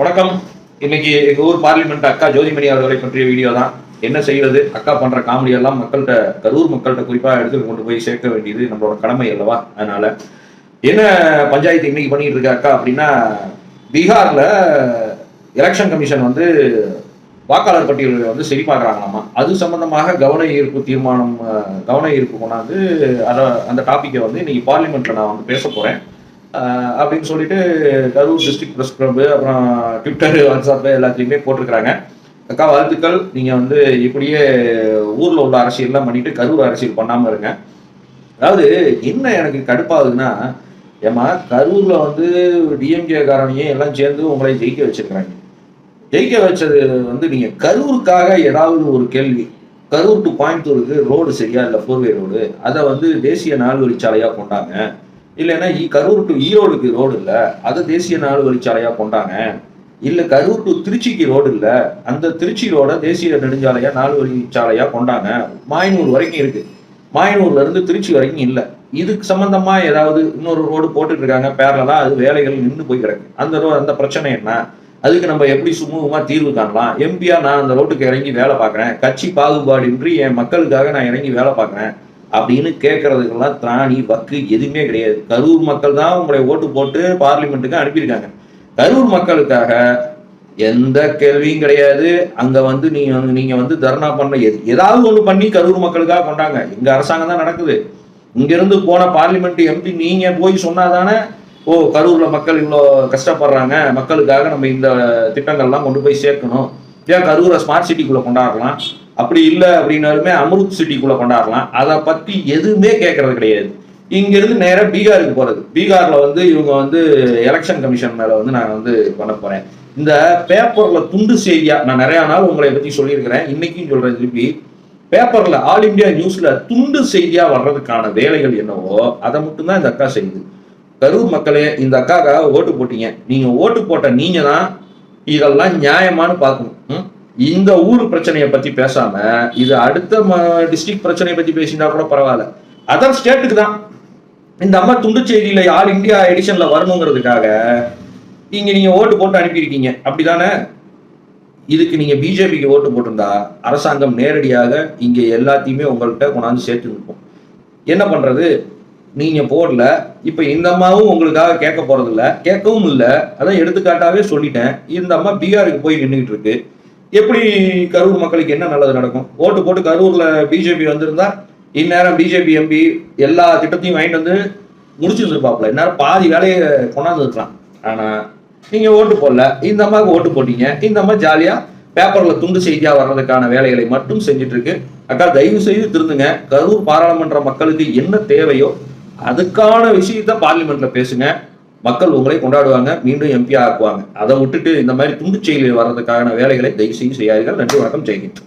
வணக்கம். இன்னைக்கு எங்கள் ஊர் பார்லிமெண்ட் அக்கா ஜோதிமணி அவர்களை பற்றிய வீடியோ தான். என்ன செய்வது அக்கா பண்ணுற காமெடி எல்லாம் மக்கள்கிட்ட கரூர் மக்கள்கிட்ட குறிப்பாக எடுத்து கொண்டு போய் சேர்க்க வேண்டியது நம்மளோட கடமை அல்லவா? அதனால என்ன பஞ்சாயத்து இன்னைக்கு பண்ணிட்டு இருக்க அக்கா அப்படின்னா பீகார்ல எலெக்ஷன் கமிஷன் வந்து வாக்காளர் பட்டியலை வந்து சரி பார்க்குறாங்களாமா? அது சம்பந்தமாக கவன ஈர்ப்பு தீர்மானம் கவன ஈர்ப்பு கொண்டாந்து அதை அந்த டாப்பிக்கை வந்து இன்னைக்கு பார்லிமெண்ட்டில் நான் வந்து பேச போகிறேன் அப்படின்னு சொல்லிட்டு கரூர் டிஸ்ட்ரிக்ட் ப்ரெஸ் கிளப்பு அப்புறம் ட்விட்டர் வாட்ஸ்அப் எல்லாத்துலேயுமே போட்டிருக்கிறாங்க. அக்கா வாழ்த்துக்கள். நீங்கள் வந்து இப்படியே ஊரில் உள்ள அரசியல்லாம் பண்ணிட்டு கரூர் அரசியல் பண்ணாமல் இருங்க. அதாவது என்ன எனக்கு கடுப்பாகுதுன்னா ஏமா கரூரில் வந்து டிஎம்கே காரணியும் எல்லாம் சேர்ந்து உங்களை ஜெயிக்க வச்சிருக்கிறாங்க. ஜெயிக்க வச்சது வந்து நீங்கள் கரூருக்காக ஏதாவது ஒரு கேள்வி. கரூர் டு கோயம்புத்தூருக்கு ரோடு சரியா இல்லை ஃபோர்வே ரோடு அதை வந்து தேசிய நாள் சாலையாக கொண்டாங்க. இல்லைன்னா ஈ- கரூர் டு ஈரோடுக்கு ரோடு இல்லை அதை தேசிய நாள் வழிச்சாலையா கொண்டாங்க? இல்ல கரூர் டு திருச்சிக்கு ரோடு இல்லை அந்த திருச்சி ரோட தேசிய நெடுஞ்சாலையா நாலு வழிச்சாலையா கொண்டாங்க? மாயனூர் வரைக்கும் இருக்கு. மாயனூர்ல இருந்து திருச்சி வரைக்கும் இல்லை. இதுக்கு சம்பந்தமா ஏதாவது இன்னொரு ரோடு போட்டுட்டு இருக்காங்க பேரலா அது வேலைகள் நின்று போய் கிடக்கு. அந்த ரோ அந்த பிரச்சனை என்ன? அதுக்கு நம்ம எப்படி சுமூகமா தீர்வு காணலாம்? எம்பியா நான் அந்த ரோட்டுக்கு இறங்கி வேலை பார்க்குறேன். கட்சி பாகுபாடின்றி என் மக்களுக்காக நான் இறங்கி வேலை பார்க்கறேன். அப்படின்னு கேட்கறதுக்கெல்லாம் திராணி வக்கு எதுவுமே கிடையாது. கரூர் மக்கள் தான் உங்களை ஓட்டு போட்டு பார்லிமெண்ட்டுக்கு அனுப்பியிருக்காங்க. கரூர் மக்களுக்காக எந்த கேள்வியும் கிடையாது. அங்க வந்து நீங்க வந்து- நீங்க வந்து தர்ணா பண்ண எது- ஏதாவது ஒண்ணு பண்ணி கரூர் மக்களுக்காக கொண்டாங்க. இங்க அரசாங்கம் தான் நடக்குது. இங்கிருந்து போன பார்லிமெண்ட் எம்பி நீங்க போய் சொன்னாதானே ஓ கரூர்ல மக்கள் இவ்வளோ கஷ்டப்படுறாங்க மக்களுக்காக நம்ம இந்த திட்டங்கள்லாம் கொண்டு போய் சேர்க்கணும். ஏன் கரூரை ஸ்மார்ட் சிட்டிக்குள்ள கொண்டாடலாம்? அப்படி இல்லை அப்படின்னாலுமே அம்ருத் சிட்டிக்குள்ள கொண்டாடலாம். அதை பத்தி எதுவுமே கேட்கறது கிடையாது. இங்கேருந்து நேராக பீகாருக்கு போறது. பீகார்ல வந்து இவங்க வந்து எலெக்ஷன் கமிஷன் மேல வந்து நான் வந்து பண்ண போறேன். இந்த பேப்பர்ல துண்டு செய்தியா நான் நிறைய நாள் உங்களை பத்தி சொல்லியிருக்கிறேன். இன்னைக்கும் சொல்றேன் திருப்பி. பேப்பர்ல ஆல் இந்தியா நியூஸ்ல துண்டு செய்தியா வர்றதுக்கான வேலைகள் என்னவோ அதை மட்டும்தான் இந்த அக்கா செய்யுது. கரூர் மக்களே இந்த அக்காக்காக ஓட்டு போட்டீங்க. நீங்க ஓட்டு போட்ட நீங்க தான் இதெல்லாம் நியாயமான்னு பார்க்கணும். ம்? இந்த ஊர் பிரச்சனையை பத்தி பேசாம இது அடுத்த டிஸ்ட்ரிக்ட் பிரச்சனையை பத்தி பேசினா கூட பரவாயில்ல. அதர் ஸ்டேட்டுக்கு தான். இந்த அம்மா துண்டு செய்தியில ஆல் இந்தியா எடிஷன்ல வரணுங்கிறதுக்காக இங்க நீங்க ஓட்டு போட்டு அனுப்பியிருக்கீங்க. அப்படிதானே? இதுக்கு நீங்க பிஜேபிக்கு ஓட்டு போட்டிருந்தா அரசாங்கம் நேரடியாக இங்க எல்லாத்தையுமே உங்கள்கிட்ட கொண்டாந்து சேர்த்து நிற்கும் என்ன பண்றது? நீங்க போடல. இப்ப இந்த அம்மாவும் உங்களுக்காக கேட்க போறது இல்ல கேட்கவும் இல்லை. அதான் எடுத்துக்காட்டாவே சொல்லிட்டேன். இந்த அம்மா பீகாருக்கு போய் நின்றுகிட்டு இருக்கு. எப்படி கரூர் மக்களுக்கு என்ன நல்லது நடக்கும்? ஓட்டு போட்டு கரூர்ல பிஜேபி வந்திருந்தா இந்நேரம் பிஜேபி எம்பி எல்லா திட்டத்தையும் வாங்கிட்டு வந்து முடிச்சிருந்துருப்பாப்ல இந்நேரம் பாதி வேலையை கொண்டாந்து இருக்கலாம் ஆனா நீங்க ஓட்டு போடல. இந்த அம்மாவுக்கு ஓட்டு போட்டீங்க. இந்த அம்மா ஜாலியா பேப்பர்ல துண்டு செய்தியா வர்றதுக்கான வேலைகளை மட்டும் செஞ்சுட்டு இருக்கு அக்கா தயவு செய்து திருந்துங்க. கரூர் பாராளுமன்ற மக்களுக்கு என்ன தேவையோ அதுக்கான விஷயத்த பார்லிமெண்ட்ல பேசுங்க. மக்கள் உங்களை கொண்டாடுவாங்க மீண்டும் எம்பி ஆக்குவாங்க. அதை விட்டுட்டு இந்த மாதிரி துண்டு செயலில் வர்றதுக்கான வேலைகளை தயவு செய்து செய்யாதீர்கள். நன்றி வணக்கம். ஜெய்ஹிந்த்